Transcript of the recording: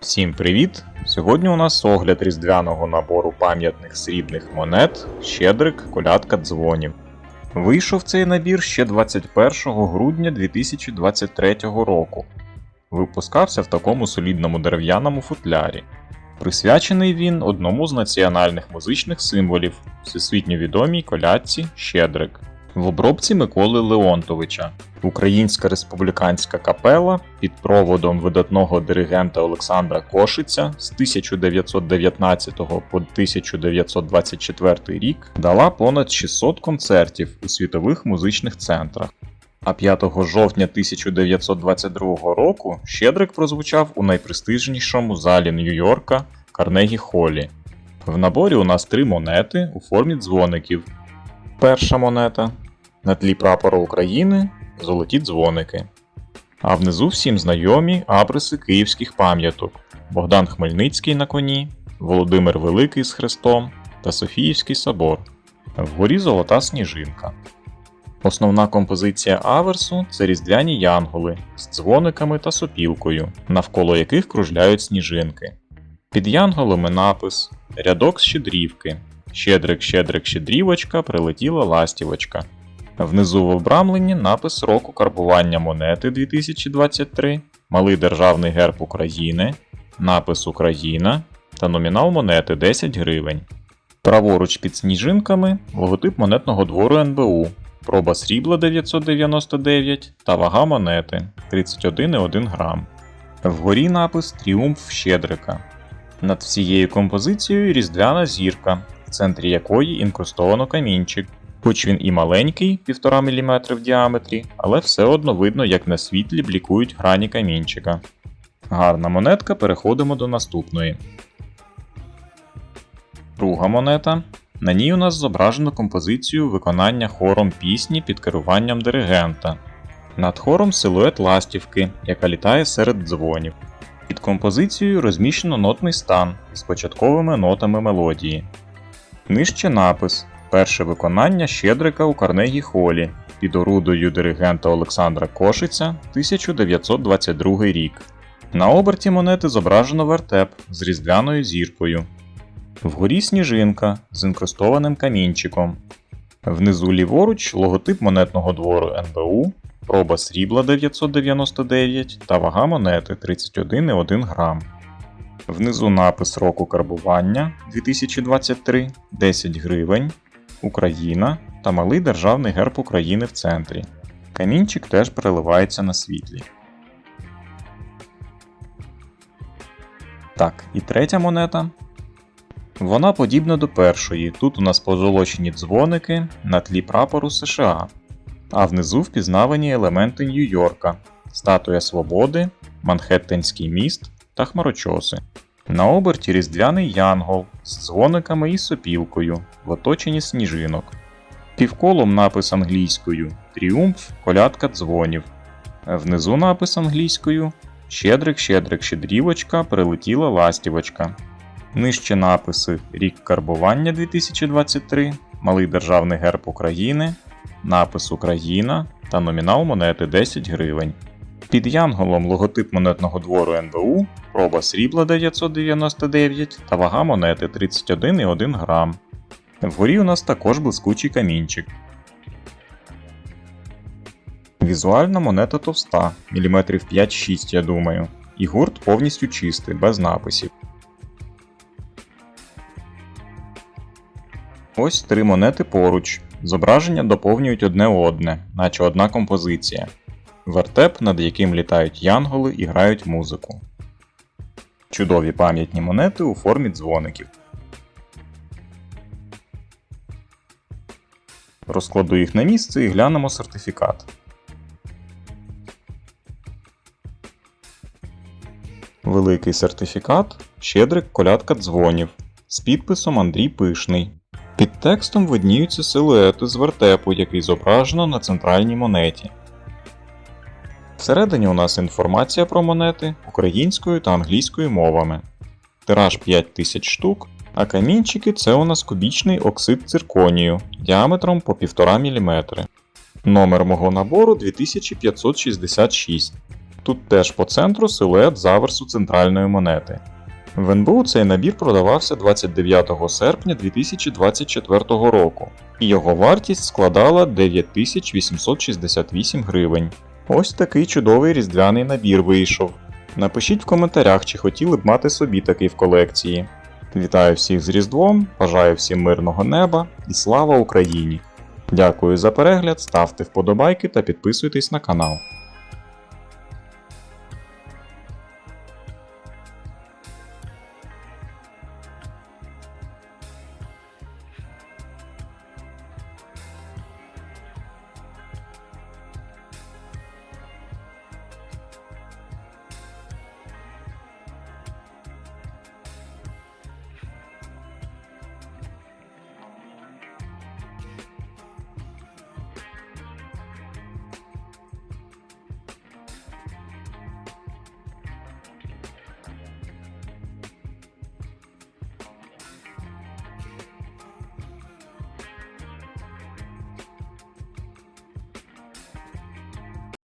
Всім привіт! Сьогодні у нас огляд різдвяного набору пам'ятних срібних монет Щедрик Колядка дзвонів. Вийшов цей набір ще 21 грудня 2023 року. Випускався в такому солідному дерев'яному футлярі. Присвячений він одному з національних музичних символів всесвітньо відомій колядці Щедрик в обробці Миколи Леонтовича. Українська республіканська капела під проводом видатного диригента Олександра Кошиця з 1919 по 1924 рік дала понад 600 концертів у світових музичних центрах. А 5 жовтня 1922 року Щедрик прозвучав у найпрестижнішому залі Нью-Йорка Карнегі Холлі. В наборі у нас три монети у формі дзвоників. Перша монета на тлі прапора України золоті дзвоники. А внизу всім знайомі абриси київських пам'яток: Богдан Хмельницький на коні, Володимир Великий з хрестом та Софіївський собор. Вгорі золота сніжинка. Основна композиція аверсу це різдвяні янголи з дзвониками та сопілкою, навколо яких кружляють сніжинки. Під янголами напис Рядок з щедрівки. Щедрик, щедрик, щедрівочка, прилетіла ластівочка. Внизу в обрамленні напис року карбування монети 2023, малий державний герб України, напис Україна та номінал монети 10 гривень. Праворуч під сніжинками логотип монетного двору НБУ, проба срібла 999 та вага монети 31,1 грам. Вгорі напис Тріумф Щедрика. Над всією композицією різдвяна зірка, в центрі якої інкрустовано камінчик. Хоч він і маленький, 1,5 мм в діаметрі, але все одно видно, як на світлі блікують грані камінчика. Гарна монетка, переходимо до наступної. Друга монета. На ній у нас зображено композицію виконання хором пісні під керуванням диригента. Над хором силует ластівки, яка літає серед дзвонів. Під композицією розміщено нотний стан з початковими нотами мелодії. Нижче напис Перше виконання Щедрика у Карнегі Холі під орудою диригента Олександра Кошиця 1922 рік. На оберті монети зображено вертеп з різдвяною зіркою. Вгорі сніжинка з інкрустованим камінчиком. Внизу ліворуч логотип монетного двору НБУ, проба срібла 999 та вага монети 31,1 грам. Внизу напис року карбування 2023 10 гривень. Україна та малий державний герб України в центрі. Камінчик теж переливається на світлі. Так, і третя монета. Вона подібна до першої. Тут у нас позолочені дзвоники на тлі прапору США, а внизу впізнавані елементи Нью-Йорка, статуя Свободи, Манхеттенський міст та хмарочоси. На оберті різдвяний янгол з дзвониками і сопілкою в оточенні сніжинок. Півколом напис англійською Тріумф, колядка дзвонів. Внизу напис англійською Щедрик, щедрик, щедрівочка, прилетіла ластівочка. Нижче написи Рік карбування 2023, Малий державний герб України, напис Україна та номінал монети 10 гривень. Під янголом логотип монетного двору НБУ, проба срібла 999 та вага монети 31,1 грам. Вгорі у нас також блискучий камінчик. Візуальна монета товста, мм 5-6, я думаю, і гурт повністю чистий, без написів. Ось три монети поруч. Зображення доповнюють одне одне, наче одна композиція вертеп, над яким літають янголи і грають музику. Чудові пам'ятні монети у формі дзвоників. Розкладу їх на місце і глянемо сертифікат. Великий сертифікат Щедрик колядка дзвонів з підписом Андрій Пишний. Під текстом видніються силуети з вертепу, який зображено на центральній монеті. Всередині у нас інформація про монети українською та англійською мовами. Тираж 5000 штук, а камінчики це у нас кубічний оксид цирконію діаметром по 1,5 мм. Номер мого набору 2566. Тут теж по центру силует заверсу центральної монети. В НБУ цей набір продавався 29 серпня 2024 року, і його вартість складала 9868 гривень. Ось такий чудовий різдвяний набір вийшов. Напишіть в коментарях, чи хотіли б мати собі такий в колекції. Вітаю всіх з Різдвом, бажаю всім мирного неба і слава Україні! Дякую за перегляд, ставте вподобайки та підписуйтесь на канал.